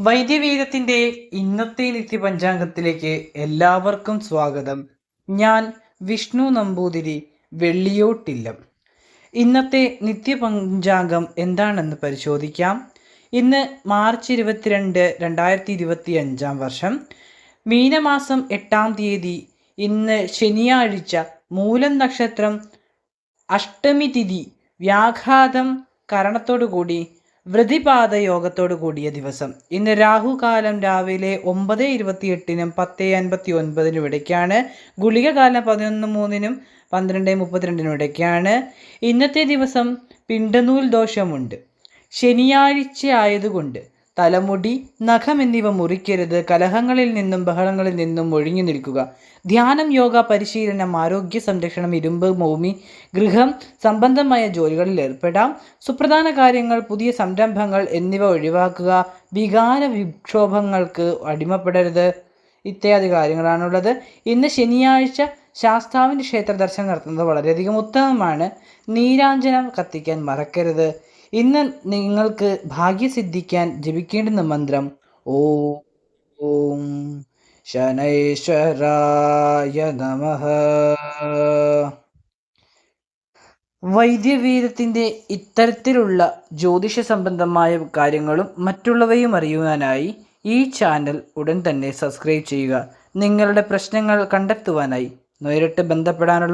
വൈദ്യവീരത്തിന്റെ ഇന്നത്തെ നിത്യ പഞ്ചാംഗത്തിലേക്ക് എല്ലാവർക്കും സ്വാഗതം. ഞാൻ വിഷ്ണു നമ്പൂതിരി വെള്ളിയോട്ടില്ലം. ഇന്നത്തെ നിത്യ പഞ്ചാംഗം എന്താണെന്ന് പരിശോധിക്കാം. ഇന്ന് മാർച്ച് ഇരുപത്തിരണ്ട് രണ്ടായിരത്തി ഇരുപത്തി അഞ്ചാം വർഷം. മീനമാസം എട്ടാം തീയതി ഇന്ന് ശനിയാഴ്ച മൂലം നക്ഷത്രം അഷ്ടമി തിഥി വ്യാഘാതം കരണത്തോടു കൂടി വൃതിപാത യോഗത്തോടു കൂടിയ ദിവസം. ഇന്ന് രാഹുകാലം രാവിലെ ഒമ്പത് ഇരുപത്തിയെട്ടിനും പത്ത് അൻപത്തി ഒൻപതിനും ഇടയ്ക്കാണ്. ഗുളികകാലം പതിനൊന്ന് മൂന്നിനും പന്ത്രണ്ട് മുപ്പത്തിരണ്ടിനും ഇടയ്ക്കാണ്. ഇന്നത്തെ ദിവസം പിണ്ടനൂൽ ദോഷമുണ്ട്. ശനിയാഴ്ച ആയതുകൊണ്ട് തലമുടി നഖം എന്നിവ മുറിക്കരുത്. കലഹങ്ങളിൽ നിന്നും ബഹളങ്ങളിൽ നിന്നും ഒഴിഞ്ഞു നിൽക്കുക. ധ്യാനം യോഗ പരിശീലനം ആരോഗ്യ സംരക്ഷണം ഇരുമ്പ് ഭൂമി ഗൃഹം സംബന്ധമായ ജോലികളിൽ ഏർപ്പെടാം. സുപ്രധാന കാര്യങ്ങൾ പുതിയ സംരംഭങ്ങൾ എന്നിവ ഒഴിവാക്കുക. വികാര വിക്ഷോഭങ്ങൾക്ക് അടിമപ്പെടരുത്. ഇത്യാദി കാര്യങ്ങളാണുള്ളത്. ഇന്ന് ശനിയാഴ്ച ശാസ്താവിന്റെ ക്ഷേത്ര ദർശനം നടത്തുന്നത് വളരെയധികം ഉത്തമമാണ്. നീരാഞ്ജനം കത്തിക്കാൻ മറക്കരുത്. ഇന്ന് നിങ്ങൾക്ക് ഭാഗ്യസിദ്ധിക്കാൻ ജപിക്കേണ്ടുന്ന മന്ത്രം ഓ ഓം ശനൈശ്വരായ നമ. വൈദ്യവീരത്തിന്റെ ഇത്തരത്തിലുള്ള ജ്യോതിഷ സംബന്ധമായ കാര്യങ്ങളും മറ്റുള്ളവയും അറിയുവാനായി ഈ ചാനൽ ഉടൻ തന്നെ സബ്സ്ക്രൈബ് ചെയ്യുക. നിങ്ങളുടെ പ്രശ്നങ്ങൾ കണ്ടെത്തുവാനായി നേരിട്ട് ബന്ധപ്പെടാനുള്ള